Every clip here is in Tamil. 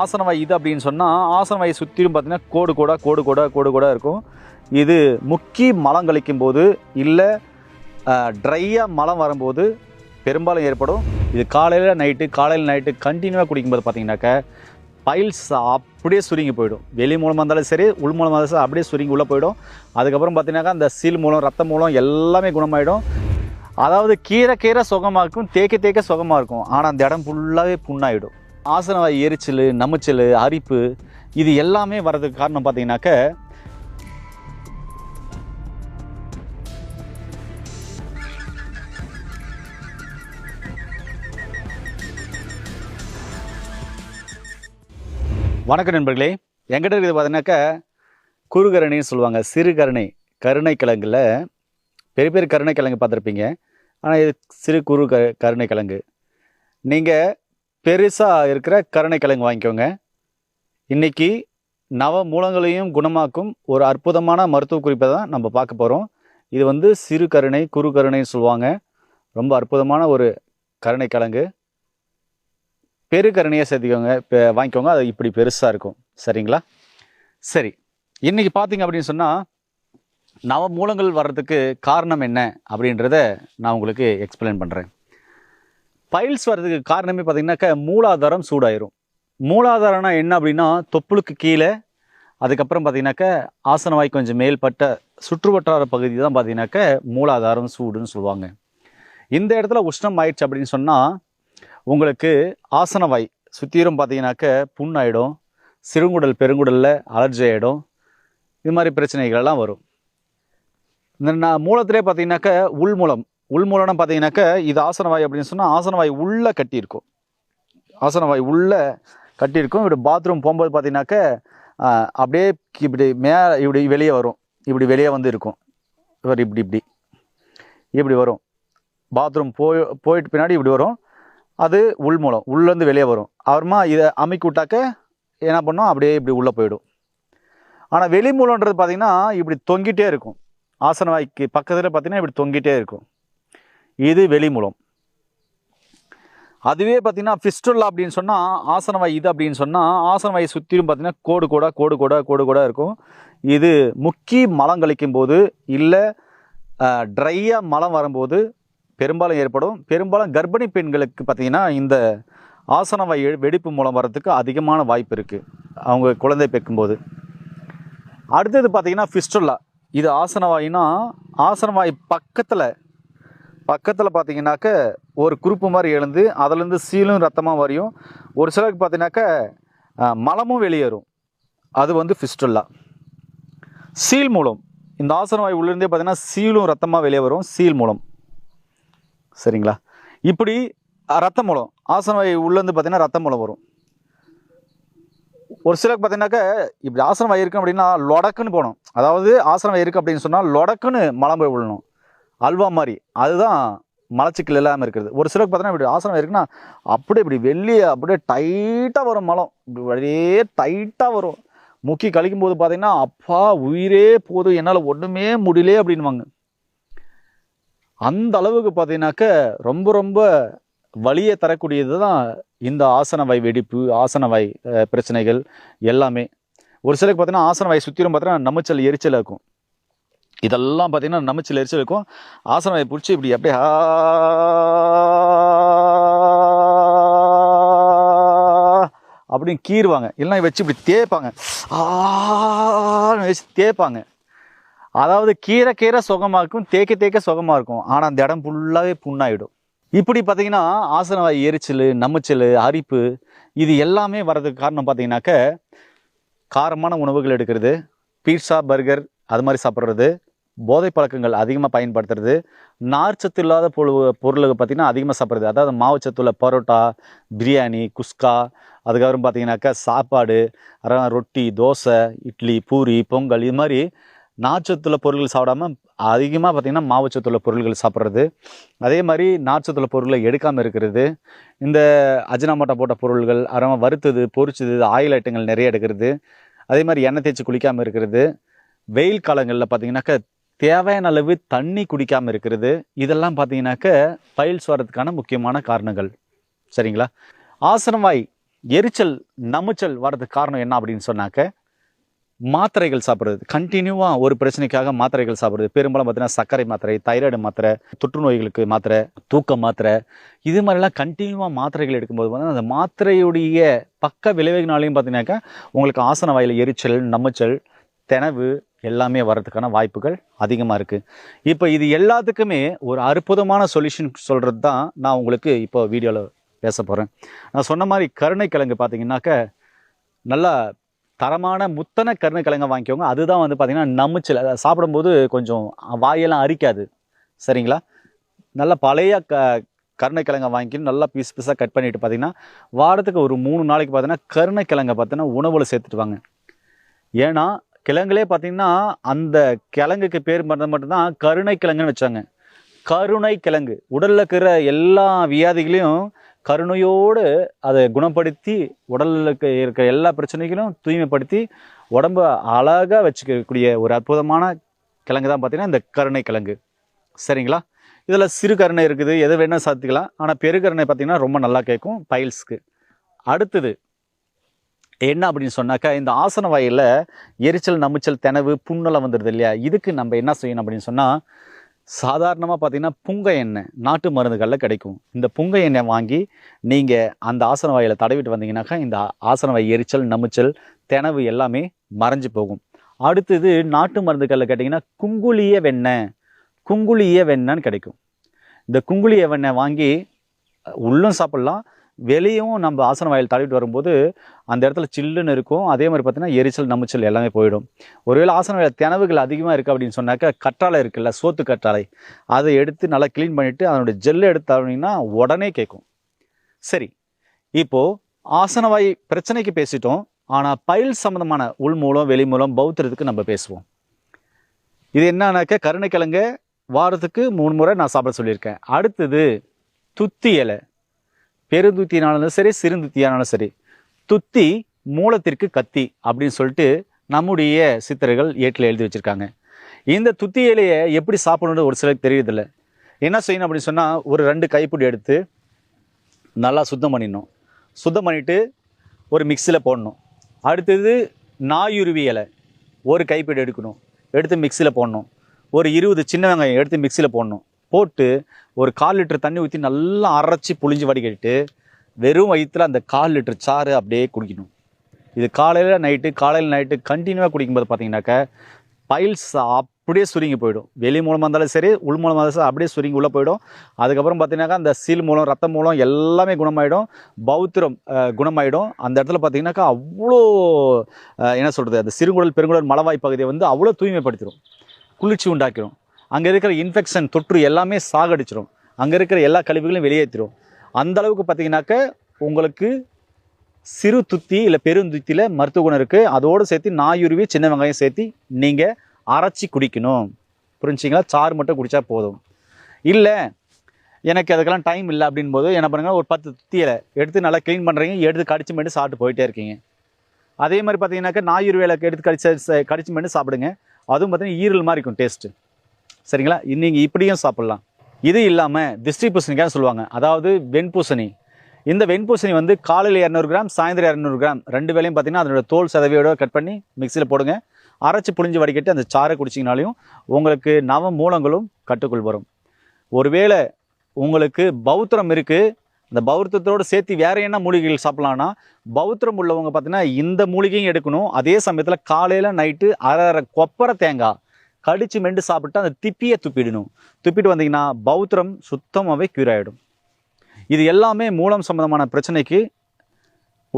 ஆசனவாய் இது அப்படின்னு சொன்னால் ஆசனவாயை சுற்றிலும் பார்த்தீங்கன்னா கோடு கூட கோடு கூட கோடு கூட இருக்கும். இது முக்கி மலம் கழிக்கும் போது இல்லை ட்ரையாக மலம் வரும்போது பெரும்பாலும் ஏற்படும். இது காலையில் நைட்டு காலையில் நைட்டு கண்டினியூவாக குடிக்கும்போது பார்த்தீங்கன்னாக்க பைல்ஸ் அப்படியே சுருங்கி போயிடும். வெளி மூலமாக இருந்தாலும் சரி உள் மூலமாக இருந்தாலும் சரி அப்படியே சுருங்கி உள்ளே போயிடும். அதுக்கப்புறம் பார்த்தீங்கன்னாக்கா அந்த சீல் மூலம் ரத்த மூலம் எல்லாமே குணமாயிடும். அதாவது கீரை கீரை சுகமாக இருக்கும் தேக்க தேக்க சுகமாக இருக்கும். ஆனால் அந்த இடம் ஃபுல்லாகவே புண்ணாயிடும். ஆசனவாய் எரிச்சல் நமைச்சல் அரிப்பு இது எல்லாமே வர்றதுக்கு காரணம் பார்த்தீங்கன்னாக்க வணக்கம் நண்பர்களே. எங்கிட்ட இருக்குது பார்த்தீங்கன்னாக்கா குறுகரணின்னு சொல்லுவாங்க. சிறு கருணை கருணை கிழங்குல பெரிய பெரிய கருணை கிழங்கு பார்த்துருப்பீங்க. ஆனால் இது சிறு குறு க கருணை கிழங்கு. நீங்கள் பெருசாக இருக்கிற கருணை கிழங்கு வாங்கிக்கோங்க. இன்னைக்கு நவ மூலங்களையும் குணமாக்கும் ஒரு அற்புதமான மருத்துவ குறிப்பை தான் நம்ம பார்க்க போகிறோம் இது வந்து சிறு கருணை குறு கருணைன்னு சொல்லுவாங்க. ரொம்ப அற்புதமான ஒரு கருணை கிழங்கு பெரு கருணையை சேர்த்துக்கோங்க. இப்போ வாங்கிக்கோங்க. அது இப்படி பெருசாக இருக்கும். சரிங்களா? சரி. இன்றைக்கி பார்த்தீங்க அப்படின்னு சொன்னால் நவ மூலங்கள் வர்றதுக்கு காரணம் என்ன அப்படின்றத நான் உங்களுக்கு எக்ஸ்பிளைன் பண்ணுறேன் பைல்ஸ் வர்றதுக்கு காரணமே பார்த்தீங்கன்னாக்கா மூலாதாரம் சூடாயிரும். மூலாதாரம்னா என்ன அப்படின்னா தொப்புளுக்கு கீழே அதுக்கப்புறம் பார்த்தீங்கன்னாக்கா ஆசனவாய் கொஞ்சம் மேல்பட்ட சுற்றுவட்டார பகுதி தான் பார்த்தீங்கன்னாக்கா மூலாதாரம் சூடுன்னு சொல்லுவாங்க. இந்த இடத்துல உஷ்ணம் ஆயிடுச்சு அப்படின்னு சொன்னால் உங்களுக்கு ஆசனவாய் சுற்றிலும் பார்த்தீங்கன்னாக்க புண்ணாயிடும். சிறுங்குடல் பெருங்குடலில் அலர்ஜி ஆகிடும் இது மாதிரி பிரச்சனைகள்லாம் வரும். இந்த நான் மூலத்திலே பார்த்தீங்கன்னாக்க உள்மூலம் உள்மூலம்னு பார்த்தீங்கன்னாக்க இது ஆசனவாய் அப்படின்னு சொன்னால் ஆசனவாய் உள்ளே கட்டியிருக்கும். ஆசனவாய் உள்ளே கட்டியிருக்கும். இப்படி பாத்ரூம் போகும்போது பார்த்தீங்கன்னாக்க அப்படியே இப்படி மே இப்படி வெளியே வரும். இப்படி வெளியே வந்து இருக்கும். இவர் இப்படி இப்படி. இப்படி வரும். பாத்ரூம் போய் போயிட்டு பின்னாடி இப்படி வரும். அது உள்மூலம். உள்ளேருந்து வெளியே வரும். அப்புறமா இதை அமைக்கி விட்டாக்க என்ன பண்ணோம்? அப்படியே இப்படி உள்ளே போயிடும். ஆனால் வெளி மூலன்றது பார்த்திங்கன்னா இப்படி தொங்கிட்டே இருக்கும். ஆசனவாய்க்கு பக்கத்தில் பார்த்தீங்கன்னா இப்படி தொங்கிட்டே இருக்கும். இது வெளிமூலம் அதுவே பார்த்தீங்கன்னா ஃபிஸ்டுல்லா அப்படின்னு சொன்னால் ஆசனவாய் இது அப்படின்னு சொன்னால் ஆசனவாயை சுற்றிலும் பார்த்தீங்கன்னா கோடு கூட கோடு கூட கோடு கூட இருக்கும். இது முக்கி மலம் கழிக்கும் போது இல்லை ட்ரையாக மலம் வரும்போது பெரும்பாலும் ஏற்படும். பெரும்பாலும் கர்ப்பிணி பெண்களுக்கு பார்த்தீங்கன்னா இந்த ஆசனவாய் வெடிப்பு மூலம் வர்றதுக்கு அதிகமான வாய்ப்பு இருக்குது அவங்க குழந்தை பெக்கும்போது அடுத்தது பார்த்தீங்கன்னா ஃபிஸ்டுல்லா இது ஆசனவாயினா ஆசனவாய் பக்கத்தில் பக்கத்தில் பார்த்தீங்கன்னாக்க ஒரு குறுப்பு மாதிரி எழுந்து அதுலேருந்து சீலும் ரத்தமாக வரையும். ஒரு சிலருக்கு பார்த்தீங்கன்னாக்க மலமும் வெளியேறும். அது வந்து ஃபிஸ்டுல்லா சீல் மூலம். இந்த ஆசனவாய் உள்ளிருந்தே பார்த்தீங்கன்னா சீலும் ரத்தமாக வெளியே வரும் சீல் மூலம். சரிங்களா? இப்படி ரத்த மூலம். ஆசனவாய் உள்ளேருந்து பார்த்தீங்கன்னா ரத்த மூலம் வரும். ஒரு சிலருக்கு பார்த்தீங்கன்னாக்க இப்படி ஆசனவாய் இருக்கு அப்படின்னா லொடக்குன்னு போகணும். அதாவது ஆசனவாய் இருக்குது அப்படின்னு சொன்னால் லொடக்குன்னு மலம் போய் விழணும் அல்வா மாதிரி. அதுதான் மலச்சிக்கல் இல்லாமல் இருக்கிறது. ஒரு சிலருக்கு பார்த்தோன்னா இப்படி ஆசனம் இருக்குன்னா அப்படியே இப்படி வெளியே அப்படியே டைட்டாக வரும் மலம். இப்படி வழியே டைட்டாக வரும். முக்கி கழிக்கும் போது பார்த்தீங்கன்னா அப்பா உயிரே போதும். என்னால் ஒன்றுமே முடியலே அப்படின்வாங்க அந்த அளவுக்கு பார்த்தீங்கன்னாக்க ரொம்ப ரொம்ப வலியை தரக்கூடியது தான் இந்த ஆசனவாய் வெடிப்பு ஆசனவாய் அஹ், பிரச்சனைகள் எல்லாமே. ஒரு சிலருக்கு பார்த்தீங்கன்னா ஆசனவாய் சுற்றிலும் பார்த்தீங்கன்னா நமச்சல் எரிச்சல் இருக்கும். இதெல்லாம் பார்த்தீங்கன்னா நமைச்சல் எரிச்சல் இருக்கும் ஆசனம் பிடிச்சி இப்படி அப்படியே ஆ அப்படின்னு கீறுவாங்க இல்லைன்னா வச்சு இப்படி தேய்ப்பாங்க வச்சு தேய்ப்பாங்க அதாவது கீரை கீரை சுகமாக இருக்கும் தேக்க தேக்க சுகமாக இருக்கும் ஆனால் அந்த இடம் ஃபுல்லாகவே புண்ணாயிடும் இப்படி பார்த்தீங்கன்னா ஆசனவாய் எரிச்சல் நமைச்சல் அரிப்பு இது எல்லாமே வர்றதுக்கு காரணம் பார்த்தீங்கன்னாக்க காரமான உணவுகள் எடுக்கிறது பீட்சா பர்கர் அது மாதிரி சாப்பிட்றது போதை பழக்கங்கள் அதிகமாக பயன்படுத்துறது. நார்ச்சத்து இல்லாத பொருள் பொருளுக்கு பார்த்தீங்கன்னா அதிகமாக சாப்பிட்றது. அதாவது மாவுச்சத்து உள்ள பரோட்டா பிரியாணி குஸ்கா அதுக்கப்புறம் பார்த்தீங்கன்னாக்கா சாப்பாடு அப்புறம் ரொட்டி தோசை இட்லி பூரி பொங்கல் இது மாதிரி நார்ச்சத்துள்ள பொருட்கள் சாப்பிடாம அதிகமாக பார்த்தீங்கன்னா மாவுச்சத்துள்ள பொருட்கள் சாப்பிட்றது. அதே மாதிரி நார்ச்சத்துள்ள பொருளை எடுக்காமல் இருக்கிறது. இந்த அஜினாமோட்டா போட்ட பொருள்கள் அப்புறமா வறுத்தது பொரிச்சது ஆயில் ஐட்டங்கள் நிறைய எடுக்கிறது. அதே மாதிரி எண்ணெய் தேய்ச்சி குளிக்காமல் இருக்கிறது. வெயில் காலங்களில் பார்த்திங்கனாக்கா தேவையான அளவு தண்ணி குடிக்காமல் இருக்கிறது. இதெல்லாம் பார்த்தீங்கன்னாக்க ஃபைல்ஸ் வர்றதுக்கான முக்கியமான காரணங்கள். சரிங்களா? ஆசனவாய் எரிச்சல் நமுச்சல் வர்றதுக்கு காரணம் என்ன அப்படின்னு சொன்னாக்க மாத்திரைகள் சாப்பிட்றது. கண்டினியூவாக ஒரு பிரச்சனைக்காக மாத்திரைகள் சாப்பிட்றது. பெரும்பாலும் பார்த்தீங்கன்னா சர்க்கரை மாத்திரை தைராய்டு மாத்திரை தொற்றுநோய்களுக்கு மாத்திரை தூக்க மாத்திரை. இது மாதிரிலாம் கண்டினியூவாக மாத்திரைகள் எடுக்கும்போது வந்து அந்த மாத்திரையுடைய பக்க விளைவுகளாலையும் பார்த்தீங்கன்னாக்கா உங்களுக்கு ஆசன வாயில் எரிச்சல் நமுச்சல் தெனவு எல்லாமே வர்றதுக்கான வாய்ப்புகள் அதிகமாக இருக்குது இப்போ இது எல்லாத்துக்குமே ஒரு அற்புதமான சொல்யூஷன் சொல்கிறது தான் நான் உங்களுக்கு இப்போ வீடியோவில் பேச போகிறேன் நான் சொன்ன மாதிரி கருணைக்கிழங்கு பார்த்தீங்கன்னாக்க நல்லா தரமான முத்தன கருணைக்கிழங்க வாங்கிக்கோங்க. அதுதான் வந்து பார்த்தீங்கன்னா நமுச்சல் அதை சாப்பிடும்போது கொஞ்சம் வாயெல்லாம் அரிக்காது. சரிங்களா? நல்ல பழைய க கருணைக்கிழங்க வாங்கி நல்லா பீஸ் பீஸாக கட் பண்ணிட்டு பார்த்தீங்கன்னா வாரத்துக்கு ஒரு மூணு நாளைக்கு பார்த்தீங்கன்னா கருணைக்கிழங்க பார்த்தீங்கன்னா உணவில் சேர்த்துட்டு வாங்க. ஏன்னா கிழங்குலே பார்த்தீங்கன்னா அந்த கிழங்குக்கு பேர் மட்டும் மட்டும்தான் கருணைக்கிழங்குன்னு வச்சாங்க. கருணை கிழங்கு. உடலில் இருக்கிற எல்லா வியாதிகளையும் கருணையோடு அதை குணப்படுத்தி உடலுக்கு இருக்கிற எல்லா பிரச்சனைகளும் தூய்மைப்படுத்தி உடம்ப அழகாக வச்சுக்கக்கூடிய ஒரு அற்புதமான கிழங்கு தான் பார்த்தீங்கன்னா இந்த கருணை கிழங்கு. சரிங்களா? இதில் சிறு கருணை இருக்குது. எது வேணால் சாத்திக்கலாம். ஆனால் பெருகருணை பார்த்திங்கன்னா ரொம்ப நல்லா கேட்கும். பைல்ஸ்க்கு. அடுத்தது என்ன அப்படின்னு சொன்னாக்கா இந்த ஆசன வாயில் எரிச்சல் நமுச்சல் தெனவு புண்ணெல்லாம் வந்துடுது இல்லையா? இதுக்கு நம்ம என்ன செய்யணும் அப்படின்னு சொன்னால் சாதாரணமாக பார்த்தீங்கன்னா புங்க எண்ணெய் நாட்டு மருந்துகளில் கிடைக்கும். இந்த புங்க எண்ணெய் வாங்கி நீங்கள் அந்த ஆசன வாயில் தடவிட்டு வந்தீங்கன்னாக்கா இந்த ஆசன வாய் எரிச்சல் நமுச்சல் தெனவு எல்லாமே மறைஞ்சு போகும். அடுத்தது நாட்டு மருந்துகளில் கேட்டிங்கன்னா குங்குளிய வெண்ணெய் குங்குளிய வெண்ணன்னு கிடைக்கும். இந்த குங்குளிய வெண்ணெய் வாங்கி உள்ளும் சாப்பிட்லாம் வெளியும் நம்ம ஆசன வாயில் தடவிட்டு வரும்போது அந்த இடத்துல சில்லுன்னு இருக்கும். அதே மாதிரி பார்த்தீங்கன்னா எரிச்சல் நம்மச்சல் எல்லாமே போயிடும். ஒருவேளை ஆசன வாயில் தினவுகள் அதிகமாக இருக்குது அப்படின்னு சொன்னாக்கா கற்றாழை இருக்குல்ல சோத்து கற்றாழை. அதை எடுத்து நல்லா க்ளீன் பண்ணிவிட்டு அதனுடைய ஜெல்லை எடுத்து அப்படின்னா உடனே கேட்கும். சரி இப்போது ஆசனவாய் பிரச்சனைக்கு பேசிட்டோம். ஆனால் பயில் சம்மந்தமான உள் மூலம் வெளி மூலம் பௌத்திரத்துக்கு நம்ம பேசுவோம். இது என்னன்னாக்கா கருணைக்கிழங்க வாரத்துக்கு மூணு முறை நான் சாப்பிட சொல்லியிருக்கேன். அடுத்தது துத்தி இலை. பெருந்துத்தினாலும் சரி சிறுந்துத்தியானாலும் சரி துத்தி மூலத்திற்கு கத்தி அப்படின்னு சொல்லிட்டு நம்முடைய சித்தர்கள் ஏட்டில் எழுதி வச்சுருக்காங்க. இந்த துத்தி இலையை எப்படி சாப்பிடணுன்னு ஒரு சிலருக்கு தெரியுதில்ல என்ன செய்யணும் அப்படின்னு சொன்னால் ஒரு ரெண்டு கைப்பிடி எடுத்து நல்லா சுத்தம் பண்ணிடணும். சுத்தம் பண்ணிவிட்டு ஒரு மிக்சியில் போடணும். அடுத்தது நாயுருவி இலை ஒரு கைப்பிடி எடுக்கணும். எடுத்து மிக்சியில் போடணும். ஒரு இருபது சின்ன வெங்காயம் எடுத்து மிக்சியில் போடணும். போட்டு ஒரு கால் லிட்டர் தண்ணி ஊற்றி நல்லா அரைச்சி புளிஞ்சு வடிகட்டிட்டு வெறும் வயிற்றுல அந்த கால் லிட்டர் சாறு அப்படியே குடிக்கணும். இது காலையில் நைட்டு காலையில் நைட்டு கண்டினியூவாக குடிக்கும்போது பார்த்தீங்கன்னாக்க பைல்ஸ் அப்படியே சுருங்கி போயிடும். வெளி மூலமாக இருந்தாலும் சரி உள் மூலமாக இருந்தாலும் சரி அப்படியே சுருங்கி உள்ளே போயிடும். அதுக்கப்புறம் பார்த்தீங்கன்னாக்கா அந்த சீல் மூலம் ரத்தம் மூலம் எல்லாமே குணமாயிடும். பௌத்திரம் குணமாயிடும். அந்த இடத்துல பார்த்தீங்கன்னாக்கா அவ்வளோ என்ன சொல்கிறது அந்த சிறுங்குடல் பெருங்குடல் மலவாய் பகுதியை வந்து அவ்வளோ தூய்மைப்படுத்திடும் குளிர்ச்சி உண்டாக்கிடும் அங்கே இருக்கிற இன்ஃபெக்ஷன் தொற்று எல்லாமே சாகடிச்சிடும் அங்கே இருக்கிற எல்லா கழிவுகளையும் வெளியேற்றிடும் அந்த அளவுக்கு பார்த்தீங்கன்னாக்க உங்களுக்கு சிறு துத்தி இல்லை பெருந்துத்தியில் மருத்துவ குணம் இருக்குது அதோடு சேர்த்து நாயுருவி சின்ன வெங்காயம் சேர்த்து நீங்கள் அரைச்சி குடிக்கணும். புரிஞ்சிங்களா? சாறு மட்டும் குடித்தா போதும். இல்லை எனக்கு அதுக்கெல்லாம் டைம் இல்லை அப்படின் போது என்ன பண்ணுங்கள் ஒரு பத்து துத்தியில் எடுத்து நல்லா க்ளீன் பண்ணுறீங்க எடுத்து கடிச்சு மட்டும் சாப்பிட்டு போயிட்டே இருக்கீங்க. அதே மாதிரி பார்த்தீங்கன்னாக்கா நாயுருவேலை எடுத்து கடிச்சு கடிச்சு மட்டும் சாப்பிடுங்க. அதுவும் பார்த்தீங்கன்னா ஈரல் மாதிரி இருக்கும் டேஸ்ட்டு சரிங்களா? நீங்கள் இப்படியும் சாப்பிட்லாம். இது இல்லாமல் திஷ்டி பூசணிக்காய் சொல்லுவாங்க. அதாவது வெண்பூசணி. இந்த வெண்பூசணி வந்து காலையில் இரநூறு கிராம் சாயந்தரம் இரநூறு கிராம். ரெண்டு வேலையும் பார்த்தீங்கன்னா அதனோட தோல் சதவியோட கட் பண்ணி மிக்சியில் போடுங்க. அரைச்சி புளிஞ்சு வடிகட்டி அந்த சாறை குடிச்சிங்கனாலையும் உங்களுக்கு நவ மூலங்களும் கட்டுக்குள் வரும். ஒருவேளை உங்களுக்கு பௌத்திரம் இருக்குது அந்த பௌத்தத்தோடு சேர்த்து வேற என்ன மூலிகைகள் சாப்பிட்லான்னா பௌத்திரம் உள்ளவங்க பார்த்தீங்கன்னா இந்த மூலிகையும் எடுக்கணும். அதே சமயத்தில் காலையில் நைட்டு அரை அரை கொப்பரை தேங்காய் கடிச்சு மெண்டு சாப்பிட்டு அந்த திப்பியை துப்பிடணும். துப்பிட்டு வந்தீங்கன்னா பௌத்திரம் சுத்தமாகவே க்யூர் ஆகிடும் இது எல்லாமே மூலம் சம்பந்தமான பிரச்சனைக்கு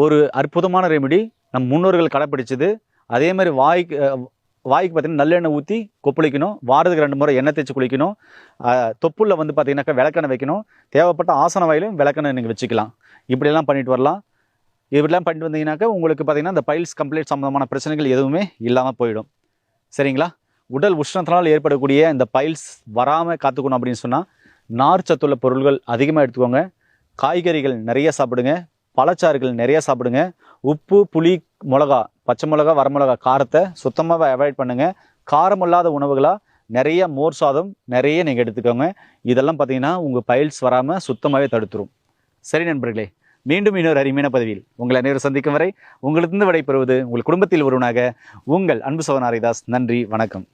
ஒரு அற்புதமான ரெமெடி நம் முன்னோர்கள் கடைப்பிடிச்சது. அதே மாதிரி வாய்க்கு வாய்க்கு பார்த்தீங்கன்னா நல்லெண்ணெய் ஊற்றி கொப்பளிக்கணும். வாரத்துக்கு ரெண்டு முறை எண்ணெய் தேய்ச்சி குளிக்கணும். தொப்புளில் வந்து பார்த்திங்கனாக்கா விளக்கெண்ணெய் வைக்கணும். தேவைப்பட்ட ஆசன வாயிலும் விளக்கெண்ணெய் நீங்கள் வச்சுக்கலாம். இப்படியெல்லாம் பண்ணிட்டு வரலாம். இப்படிலாம் பண்ணிட்டு வந்தீங்கன்னாக்கா உங்களுக்கு பார்த்தீங்கன்னா இந்த பைல்ஸ் கம்ப்ளீட் சம்மந்தமான பிரச்சனைகள் எதுவுமே இல்லாமல் போயிடும். சரிங்களா? உடல் உஷ்ணத்தினால் ஏற்படக்கூடிய இந்த பைல்ஸ் வராமல் காத்துக்கணும் அப்படின்னு சொன்னால் நார் சத்துள்ள பொருள்கள் அதிகமாக எடுத்துக்கோங்க. காய்கறிகள் நிறைய சாப்பிடுங்க. பழச்சாறுகள் நிறைய சாப்பிடுங்க. உப்பு புளி மிளகா பச்சை மிளகா வரமிளகா காரத்தை சுத்தமாக அவாய்ட் பண்ணுங்கள் காரம் இல்லாத உணவுகளாக நிறைய மோர் சாதம் நிறைய நீங்கள் எடுத்துக்கோங்க. இதெல்லாம் பார்த்தீங்கன்னா உங்கள் பைல்ஸ் வராமல் சுத்தமாகவே தடுத்துரும். சரி நண்பர்களே மீண்டும் இன்னொரு அருமையான பதவியில் உங்களை அனைவரும் சந்திக்கும் வரை உங்களிருந்து விடைபெறுவது உங்கள் குடும்பத்தில் ஒருவனாக உங்கள் அன்பு சோதனாரிதாஸ் நன்றி வணக்கம்.